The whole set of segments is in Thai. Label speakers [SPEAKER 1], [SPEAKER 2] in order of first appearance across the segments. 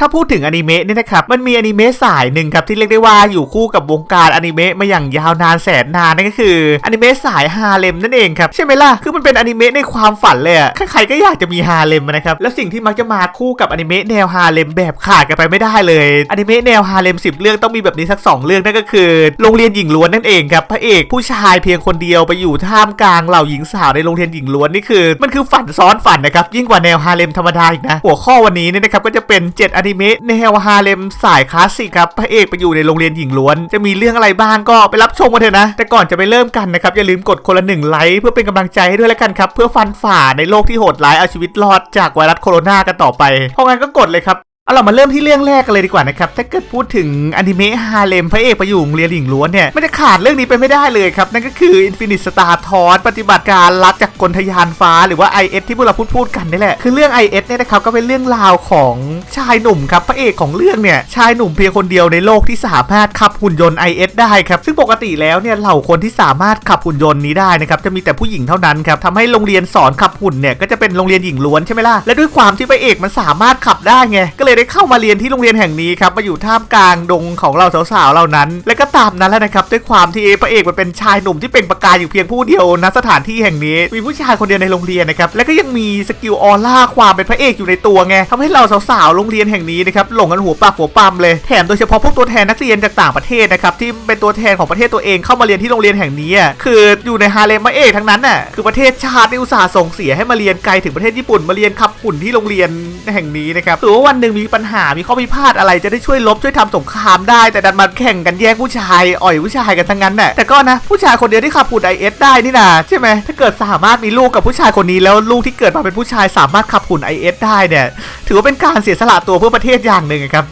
[SPEAKER 1] ถ้าพูดถึงอนิเมะเนี่ยนะครับมันมีอนิเมะสายหนึ่งครับที่เรียกได้ว่าอยู่คู่กับวงการอนิเมะมาอย่างยาวนานแสนนานนั่นก็คืออนิเมะสายฮาเลมนั่นเองครับใช่ไหมล่ะคือมันเป็นอนิเมะในความฝันเลยอะใครๆก็อยากจะมีฮาเลมนะครับแล้วสิ่งที่มักจะมาคู่กับอนิเมะแนวฮาเลมแบบขาดกันไปไม่ได้เลยอนิเมะแนวฮาเลม10เรื่องต้องมีแบบนี้สัก 2 เรื่องนั่นก็คือ โรงเรียนหญิงล้วนนั่นเองครับพระเอกผู้ชายเพียงคนเดียวไปอยู่ท่ามกลางเหล่าหญิงสาวในโรงเรียนหญิงล้วนนี่คือ มันคือฝันซ้อนฝันนะครับยิ่งกว่าแนวฮาเลมธรรมดาอีกนะหัวข้อวันนี้เนี่ยนะครับก็จะเป็น7อนิเมะแนวฮาเลมสายคลาสสิกครับพระเอกไปอยู่ในโรงเรียนหญิงล้วน จะมีเรื่องอะไรบ้างก็ไปรับชมกันเถอะนะ แต่ก่อนจะไปเริ่มกันนะครับ อย่าลืมกดคนละหนึ่งไลค์เพื่อเป็นกำลังใจให้ด้วยแล้วกันครับ เพื่อฟันฝ่าในโลกที่โหดร้ายเอาชีวิตรอดจากไวรัสโคโรนากันต่อไปเพราะงั้นก็กดเลยครับ เอาเรามาเริ่มที่เรื่องแรกกันเลยดีกว่านะครับ ถ้าเกิดพูดถึงอนิเมะฮาเลมพระเอกไปอยู่โรงเรียนหญิงล้วนเนี่ย ไม่ได้ขาดเรื่องนี้ไปไม่ได้เลยครับ นั่นก็คือ Infinite Star t o r ปฏิบัติการลับจากกลทยานฟ้าหรือว่า IS ที่พวกเราพูดพูดกันนี่แหละ คือเรื่อง IS เนี่ยนะครับก็เป็นเรื่องราวของชายหนุ่มครับพระเอกของเรื่องเนี่ยชายหนุ่มเพียงคนเดียวในโลกที่สามารถขับหุ่นยนต์ IS ได้ครับซึ่งปกติแล้วเนี่ยเหล่าคนที่สามารถขับหุ่นยนต์นี้ได้นะครับจะมีแต่ผู้หญิงเท่านั้นครับทำให้โรงเรียนสอนขับหุ่นเนี่ยก็จะเป็นโรงเรียนหญิงล้วนใช่ไหมล่ะและด้วยความที่พระเอกมันสามารถขับได้ไงก็เลยได้เข้ามาเรียนที่โรงเรียนแห่งนี้ครับมาอยู่ท่ามกลางดงของเราสาวๆเหล่านั้น และก็ตามนั้นแล้วนะครับด้วยความที่พระเอกมันเป็นชายหนุ่มที่เป็นประกายอยู่เพียงผู้เดียวณสถานที่แห่งนี้ มีผู้ชายคนเดียวในโรงเรียนนะครับและก็ยังมีสกิลออร่าความเป็นพระเอกอยู่ในตัวไงทำให้เราสาวๆโรงเรียนแห่งนี้นะครับหลงกันหัวปากหัวปั๊มเลยแถมโดยเฉพาะพวกตัวแทนนักเรียนจากต่างประเทศนะครับที่เป็นตัวแทนของประเทศตัวเองเข้ามาเรียนที่โรงเรียนแห่งนี้คืออยู่ในฮาเลมพระเอกทั้งนั้นน่ะคือประเทศชาตินี่อุตส่าห์ส่งเสียให้มาเรียนไกลถึงประเทศญี่ปุ่นมาเรียนขับหุ่นที่โรงเรียนแห่งนี้นะครับหรือว่าวันหนึ่งมีปัญหามีข้อพิพาทอะไรจะได้ช่วยลบช่วยทำสงครามได้ แต่ดันมาแข่งกันแย่งผู้ชายอ่อยผู้ชายกันทั้งนั้นน่ะแต่ก็นะผู้ชายคนเดียวที่ขับหุ่นไอเอสได้นี่นะใช่ไหมถ้าเกิดสามารถมีลูกกับผู้ชายคนนี้แล้วลูกที่เกิดมาเป็นผู้ชายสามารถขับหุ่นไอเอสได้เนี่ยถือว่าเป็นการเสียสละตัวเพื่อประเทศอย่างหนึ่งครับ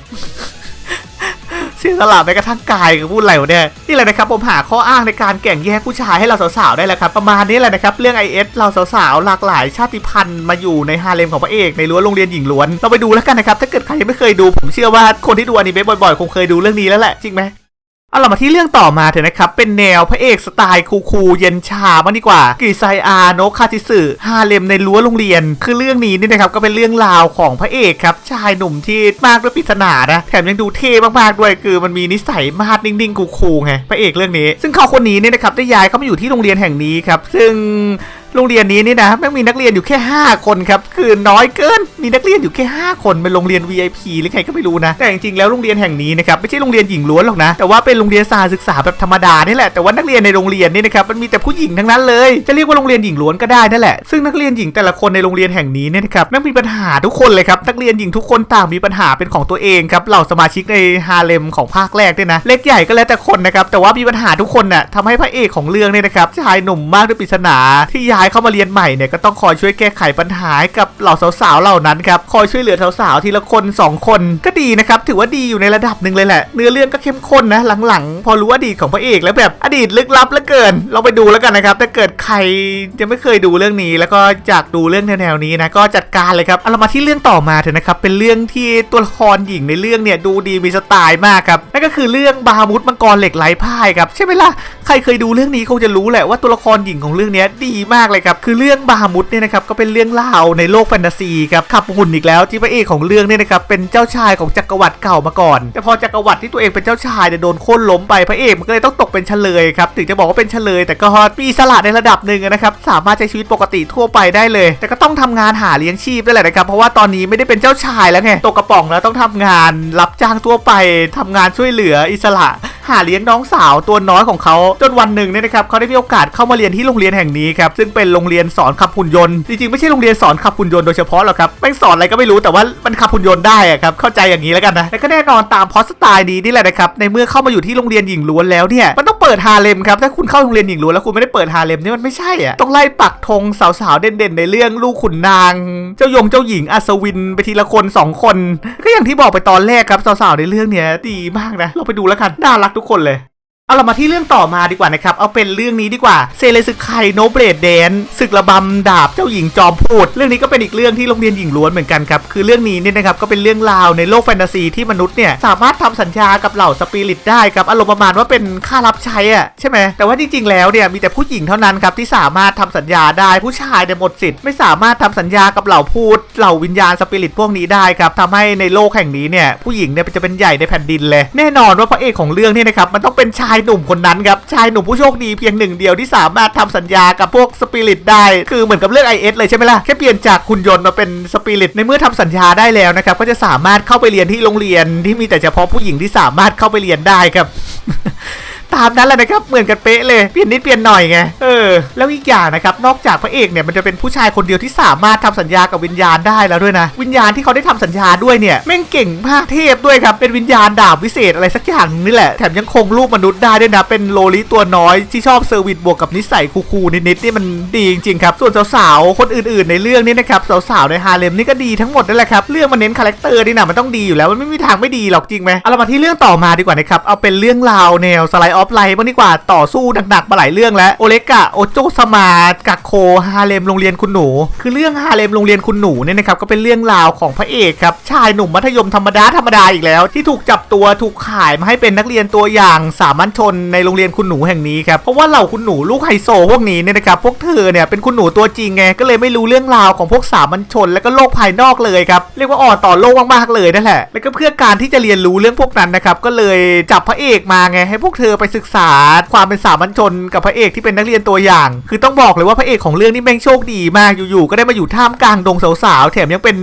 [SPEAKER 1] สียสละแม้กระทั่งกายกับพูดอะไรวะเนี่ยนี่แหละนะครับผมหาข้ออ้างในการแก่งแย่งผู้ชายให้เราสาวๆได้แล้วครับประมาณนี้แหละนะครับเรื่อง IS เราสาวๆหลากหลายชาติพันธุ์มาอยู่ในฮาเลมของพระเอกในรั้วโรงเรียนหญิงล้วนเราไปดูแล้วกันนะครับถ้าเกิดใครยังไม่เคยดูผมเชื่อว่าคนที่ดูอนิเมะบ่อยๆ คงเคยดูเรื่องนี้แล้วแหละจริงไหม เอาเรามาที่เรื่องต่อมาเถอะนะครับ เป็นแนวพระเอกสไตล์คูลๆเย็นชาบ้างดีกว่ากิไซอาโนคาติสึฮาเลมในรั้วโรงเรียน คือเรื่องนี้นี่นะครับก็เป็นเรื่องราวของพระเอกครับชายหนุ่มที่มากด้วยปริศนานะแถมยังดูเท่มากๆด้วยคือมันมีนิสัยมาดนิ่งๆคูลๆไงพระเอกเรื่องนี้ ซึ่งเขาคนนี้เนี่ยนะครับได้ย้ายเข้ามาอยู่ที่โรงเรียนแห่งนี้ครับซึ่งโรงเรียนนี้นี่นะแม่งมีนักเรียนอยู่แค่ 5 คนครับ คือน้อยเกิน มีนักเรียนอยู่แค่ 5 คนเป็นโรงเรียน VIP หรือใครก็ไม่รู้นะ แต่จริงๆแล้วโรงเรียนแห่งนี้นะครับไม่ใช่โรงเรียนหญิงล้วนหรอกนะ แต่ว่าเป็นโรงเรียนสาศึกษาแบบธรรมดานี่แหละแต่ว่านักเรียนในโรงเรียนนี่นะครับมันมีแต่ผู้หญิงทั้งนั้นเลยจะเรียกว่าโรงเรียนหญิงล้วนก็ได้นั่นแหละซึ่งนักเรียนหญิงแต่ละคนในโรงเรียนแห่งนี้เนี่ยนะครับแม่งมีปัญหาทุกคนเลยครับนักเรียนหญิงทุกคนต่างมีปัญหาเป็นของตัวเองครับเหล่าสมาชิกในฮาเลมของภาคแรกเนี่ยนะเล็กใหญ่ก็แล้วแต่คนนะครับแต่ว่ามีปัญหาทุกคนน่ะทำให้พระเอกของเรื่องเนี่ยนะครับชายหนุ่มมากด้วยปริศนาที่ย้ายเข้ามาเรียนใหม่เนี่ยก็ต้องคอยช่วยแก้ไขปัญหาให้กับเหล่าสาวๆเหล่านั้นครับคอยช่วยเหลือสาวๆทีละคนสองคนก็ดีนะครับถือว่าดีอยู่ในระดับหนึ่งเลยแหละ เนื้อเรื่องก็เข้มข้นนะหลังๆ พอรู้อดีตของพระเอกแล้วแบบอดีตลึกลับเหลือเกินเราไปดูแล้วกันนะครับถ้าเกิดใครยังไม่เคยดูเรื่องนี้ แล้วก็อยากดูเรื่องแนวๆนี้นะก็จัดการเลยครับเอาเรามาที่เรื่องต่อมาเถอะนะครับเป็นเรื่องที่ตัวละครหญิงในเรื่องเนี่ยดูดีมีสไตล์มากครับนั่นก็คือเรื่องบามุดมังกรเหล็กไหลพ่ายครับใช่ไหมล่ะใครเคยดูเรื่องนี้คงจะรู้แหละว่าตัวละครหญิงของเรื่องนี้ดีมากเลยครับคือเรื่องบามุดเนี่ยนะครับก็เป็นเรื่องเล่าในโลกแฟนตาซีครับขับหุ่นอีกแล้วที่พระเอกของเรื่องเนี่ยนะครับเป็นเจ้าชายของจักรวรรดิเก่ามาก่อน แต่พอจักรวรรดิที่ตัวเองเป็นเจ้าชายเนี่ยโดนโค่นล้มไปพระเอกมันก็เลยต้องตกเป็นเฉลยครับถึงจะบอกว่าเป็นเฉลย แต่ก็มีอิสละในระดับหนึ่งนะครับสามารถใช้ชีวิตปกติทั่วไปได้เลย แต่ก็ต้องทำงานหาเลี้ยงชีพได้แหละนะครับเพราะว่าตอนนี้ไม่ได้เป็นเจ้าชายแล้วไงตกกระป๋องแล้วต้องทำงานรับจ้างทั่วไปทำงานช่วยเหลืออิสระหาเลี้ยงน้องสาวตัวน้อยของเขาจนวันหนึ่งเนี่ยนะครับเขาได้มีโอกาสเข้ามาเรียนที่โรงเรียนแห่งนี้ครับซึ่งเป็นโรงเรียนสอนขับหุ่นยนต์จริงๆไม่ใช่โรงเรียนสอนขับหุ่นยนต์โดยเฉพาะหรอกครับไม่สอนอะไรก็ไม่รู้แต่ว่ามันขับหุ่นยนต์ได้อะครับเข้าใจอย่างนี้แล้วกันนะและก็แน่นอนตามพอสไตล์นี้นี่แหละนะครับในเมื่อเข้ามาอยู่ที่โรงเรียนหญิงล้วนแล้วเนี่ยมันต้องเปิดฮาเลมครับถ้าคุณเข้าโรงเรียนหญิงล้วนแล้วคุณไม่ได้เปิดฮาเลมนี่มันไม่ใช่อะต้องไล่ปักธงสาวๆเด่นๆ ในเรื่องลูกขุนนาง เจ้ายงเจ้าหญิงอัศวินไปทีละคนสองคน ก็อย่างที่บอกไปตอนแรกครับสาวๆในเรื่องเนี้ยดีมากนะเราไปดูแล้วกันน่ารักทุกคนเลย เอาเรามาที่เรื่องต่อมาดีกว่านะครับ เอาเป็นเรื่องนี้ดีกว่าเซเลสึไคโนเบรดแดนศึกระบำดาบเจ้าหญิงจอมพูด เรื่องนี้ก็เป็นอีกเรื่องที่โรงเรียนหญิงล้วนเหมือนกันครับ คือเรื่องนี้เนี่ยนะครับก็เป็นเรื่องราวในโลกแฟนตาซีที่มนุษย์เนี่ยสามารถทำสัญญากับเหล่าสปิริตได้ครับอารมณ์ประมาณว่าเป็นค่ารับใช้อะใช่ไหมแต่ว่าจริงๆแล้วเนี่ยมีแต่ผู้หญิงเท่านั้นครับที่สามารถทำสัญญาได้ผู้ชายเนี่ยหมดสิทธิ์ไม่สามารถทำสัญญากับเหล่าพูดเหล่าวิญญาณสปิริตพวกนี้ได้ครับทำให้ในโลกแห่งนี้เนี่ยผู้หญิงเนี่ยจะเป็นใหญ่ในแผ่นดินเลยแน่นอนว่าพระเอกของเรื่องเนี่ยนะครับมันต้องเป็นชายายหนุ่มคนนั้นครับ ชายหนุ่มผู้โชคดีเพียงหนึ่งเดียวที่สามารถทำสัญญากับพวกสปิริตได้ คือเหมือนกับเลือก IS เลยใช่ไหมล่ะ แค่เปลี่ยนจากคุณยนต์มาเป็นสปิริตในเมื่อทำสัญญาได้แล้วนะครับ ก็จะสามารถเข้าไปเรียนที่โรงเรียนที่มีแต่เฉพาะผู้หญิงที่สามารถเข้าไปเรียนได้ครับ ตามนั้นแหละนะครับเหมือนกันเป๊ะเลยเปลี่ยนนิดเปลี่ยนหน่อยไงเออแล้วอีกอย่างนะครับนอกจากพระเอกเนี่ยมันจะเป็นผู้ชายคนเดียวที่สามารถทำสัญญากับวิญญาณได้แล้วด้วยนะ วิญญาณที่เขาได้ทำสัญญาด้วยเนี่ยแม่งเก่งมากเทพด้วยครับเป็นวิญญาณดาบวิเศษอะไรสักอย่างนี่แหละแถมยังคงรูปมนุษย์ได้ด้วยนะเป็นโลลิตัวน้อยที่ชอบเซอร์วิสบวกกับนิสัยคูลๆนิดๆนี่มันดีจริงๆครับส่วนสาวๆคนอื่นๆในเรื่องนี้นะครับสาวๆในฮาเลมนี่ก็ดีทั้งหมดนั่นแหละครับเรื่องมันเน้นคาแรคเตอร์นี่นะมันต้องดีอยู่แล้วมันไม่มีทางไม่ดีหรอกจริงไหมเอาเรามาที่เรื่องต่อมาดีกว่านะครับเอาเป็นเรื่องราวแนวสไลด์ออฟไลน์บ้างดีกว่าต่อสู้หนักๆมาหลายเรื่องแล้วโอเล็กะโอโจสมารกักโคฮาเลมโรงเรียนคุณหนู คือเรื่องฮาเลมโรงเรียนคุณหนูเนี่ยนะครับก็เป็นเรื่องราวของพระเอกครับชายหนุ่มมัธยมธรรมดาธรรมดาอีกแล้ว ที่ถูกจับตัวถูกขายมาให้เป็นนักเรียนตัวอย่างสามัญชนในโรงเรียนคุณหนูแห่งนี้ครับเพราะว่าเหล่าคุณหนูลูกไฮโซพวกนี้เนี่ยนะครับพวกเธอเนี่ยเป็นคุณหนูตัวจริงไงก็เลยไม่รู้เรื่องราวของพวกสามัญชน และก็โลกภายนอกเลยครับเรียกว่าอ่อนต่อโลกมากๆเลยนั่นแหละแล้วก็เพื่อการที่จะเรียนรู้เรื่องพวกนั้นนะครับก็เลยจับพระเอกมาไงให้พวกเธอไปศึกษาความเป็นสามัญชนกับพระเอกที่เป็นนักเรียนตัวอย่าง คือต้องบอกเลยว่าพระเอกของเรื่องนี้แม่งโชคดีมากอยู่ๆก็ได้มาอยู่ท่ามกลางดงสาวๆแถมยังเป็น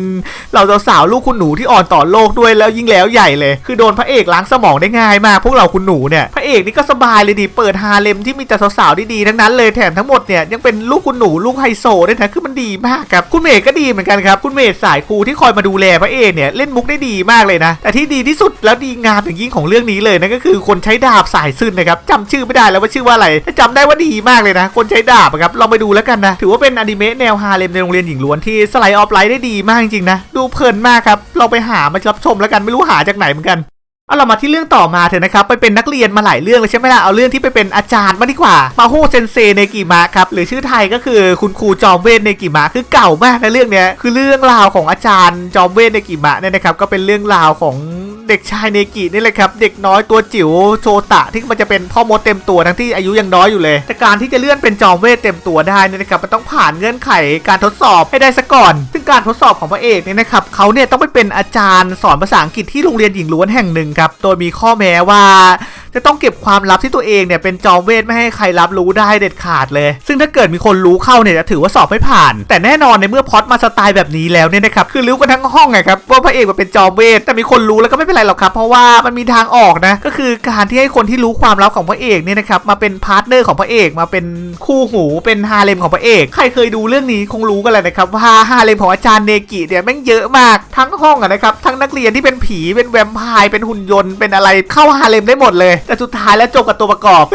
[SPEAKER 1] เหล่าสาวๆลูกคุณหนูที่อ่อนต่อโลกด้วยแล้วยิ่งแล้วใหญ่เลย คือโดนพระเอกล้างสมองได้ง่ายมากพวกเราคุณหนูเนี่ยพระเอกนี่ก็สบายเลยดิเปิดฮาเลมที่มีแต่สาวๆดีๆทั้งนั้นเลยแถมทั้งหมดเนี่ยยังเป็นลูกคุณหนูลูกไฮโซด้วยนะคือมันดีมากครับคุณเมย์ก็ดีเหมือนกันครับคุณเมย์สายครูที่คอยมาดูแลพระเอกเนี่ยเล่นมุกได้ดีมากเลยนะ แต่ที่ดีที่สุดแล้วดีงามอย่างยิ่งของเรื่องนี้เลยนั่นก็คือคนใช้ดาบสายซึนนะครับจำชื่อไม่ได้แล้วว่าชื่อว่าอะไรแต่จำได้ว่าดีมากเลยนะ คนใช้ดาบครับลองไปดูแล้วกันนะ ถือว่าเป็นอนิเมะแนวฮาเลมในโรงเรียนหญิงล้วนที่สไลด์ออฟไลน์ได้ดีมากจริงๆนะ ดูเพลินมากครับลองไปหามารับชมแล้วกันไม่รู้หาจากไหนเหมือนกัน เอาเรามาที่เรื่องต่อมาเถอะนะครับไปเป็นนักเรียนมาหลายเรื่องเลยใช่ไหมล่ะเอาเรื่องที่ไปเป็นอาจารย์มาดีกว่ามาโฮเซนเซเนกิมะครับหรือชื่อไทยก็คือคุณครูจอมเวทเนกิมะคือเก่ามากในะเรื่องเนี้ยคือเรื่องราวของอาจารย์จอมเวทเนกิมะเนี่ยนะครับก็เป็นเรื่องราวของเด็กชายเนกินี่แหละครับเด็กน้อยตัวจิ๋วโชตะที่มันจะเป็นพ่อมดเต็มตัวทั้งที่อายุยังน้อยอยู่เลย แต่การที่จะเลื่อนเป็นจอมเวทเต็มตัวได้เนี่ยนะครับมันต้องผ่านเงื่อนไขการทดสอบให้ได้ซะก่อน ซึ่งการทดสอบของพระเอกเนี่ยนะครับเขาเนี่ยต้องไปเป็นอาจารย์สอนภาษาอังกฤษที่โรงเรียนหญิงล้วนแห่งหนึ่งครับ โดยมีข้อแม้ว่า จะต้องเก็บความลับที่ตัวเองเนี่ยเป็นจอมเวทไม่ให้ใครรับรู้ได้เด็ดขาดเลย ซึ่งถ้าเกิดมีคนรู้เข้าเนี่ยจะถือว่าสอบไม่ผ่าน แต่แน่นอนในเมื่อพอดมาสไตล์แบบนี้แล้วเนี่ยนะครับคือรู้กันทั้งห้องไงครับว่าพระเอกมันเป็นจอมเวทแต่มีคนรู้แล้วก็ไม่เป็นไรหรอกครับ เพราะว่ามันมีทางออกนะ ก็คือการที่ให้คนที่รู้ความลับของพระเอกเนี่ยนะครับมาเป็นพาร์ทเนอร์ของพระเอกมาเป็นคู่หูเป็นฮาเลมของพระเอกใครเคยดูเรื่องนี้คงรู้กันแหละนะครับว่าฮาเลมของอาจารย์เนกิเนี่ยแม่งเยอะมากทั้งห้องอะนะครับทั้งนักเรียนที่เป็นผีเป็นแวมไพร์เป็นหุ่นยนต์เป็นอะไรเข้าฮาเลมได้หมดเลยแต่สุดท้ายแล้วจบกับตัวประกอบ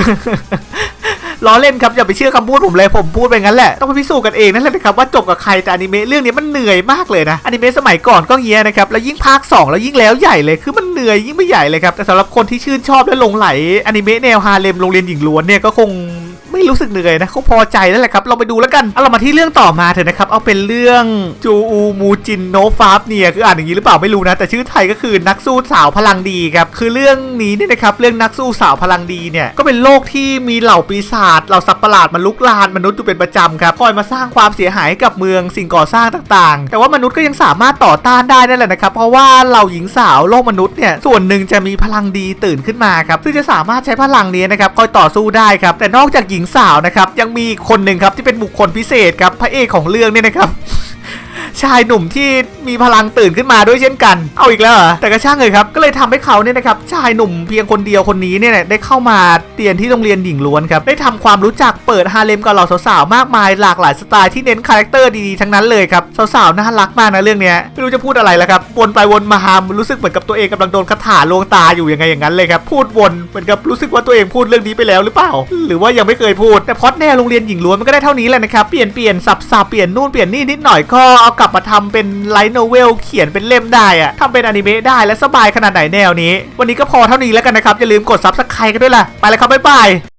[SPEAKER 1] ล้อเล่นครับอย่าไปเชื่อคำพูดผมเลยผมพูดไปงั้นแหละต้องไปพิสูจน์กันเองนั่นแหละนะครับว่าจบกับใครแต่อนิเมะเรื่องนี้มันเหนื่อยมากเลยนะอนิเมะสมัยก่อนก็เงี้ยนะครับแล้วยิ่งภาค 2 แล้วยิ่งแล้วใหญ่เลยคือมันเหนื่อยยิ่งไม่ใหญ่เลยครับแต่สำหรับคนที่ชื่นชอบและหลงไหลอนิเมะแนวฮาเลมโรงเรียนหญิงล้วนเนี่ยก็คง ไม่รู้สึกเหนื่อยนะเขาพอใจแล้วแหละครับ เราไปดูแล้วกัน เอาเรามาที่เรื่องต่อมาเถอะนะครับ เอาเป็นเรื่องจูอูมูจินโนฟาฟเนี่ยคืออ่านอย่างนี้หรือเปล่าไม่รู้นะ แต่ชื่อไทยก็คือนักสู้สาวพลังดีครับ คือเรื่องนี้เนี่ยนะครับ เรื่องนักสู้สาวพลังดีเนี่ย ก็เป็นโลกที่มีเหล่าปีศาจ เหล่าสัตว์ประหลาดมาลุกลานมนุษย์อยู่เป็นประจำครับ คอยมาสร้างความเสียหายให้กับเมืองสิ่งก่อสร้างต่างๆ แต่ว่ามนุษย์ก็ยังสามารถต่อต้านได้นั่นแหละนะครับ เพราะว่าเหล่าหญิงสาวโลกมนุษย์เนี่ย ส่วนหนึ่งจะมีพลังดีตื่นขึ้นมาครับ ซึ่งจะสามารถใช้พลังนี้นะครับคอยต่อสู้ได้ครับ แต่นอกจากหญิงสาวนะครับยังมีคนหนึ่งครับที่เป็นบุคคลพิเศษครับพระเอกของเรื่องเนี่ยนะครับ ชายหนุ่มที่มีพลังตื่นขึ้นมาด้วยเช่นกัน เอาอีกแล้วเหรอ แต่ก็ช่างเลยครับ ก็เลยทำให้เขาเนี่ยนะครับ ชายหนุ่มเพียงคนเดียวคนนี้เนี่ยได้เข้ามาเรียนที่โรงเรียนหญิงล้วนครับ ได้ทำความรู้จักเปิดฮาเลมกับเหล่าสาวๆ มากมายหลากหลายสไตล์ที่เน้นคาแรคเตอร์ดีๆ ทั้งนั้นเลยครับ สาวๆ น่ารักมากนะเรื่องเนี้ย ไม่รู้จะพูดอะไรแล้วครับ วนไปวนมารู้สึกเหมือนกับตัวเองกำลังโดนคาถาลวงตาอยู่ยังไงอย่างนั้นเลยครับ พูดวนเหมือนกับรู้สึกว่าตัวเองพูดเรื่องนี้ไปแล้วหรือเปล่า หรือว่ายังไม่เคยพูด แต่พอดแนวโรงเรียนหญิงล้วนมันก็ได้เท่านี้แหละนะครับ เปลี่ยนเปลี่ยนสับสับเปลี่ยนนู่นเปลี่ยนนี่นิดหน่อยก็เอากลับบมาทำเป็นไลท์โนเวลเขียนเป็นเล่มได้อะทำเป็นอนิเมะได้และสบายขนาดไหนแนวนี้ วันนี้ก็พอเท่านี้แล้วกันนะครับ อย่าลืมกดซับสไครต์กันด้วยล่ะ ไปแล้วครับ บ๊ายบาย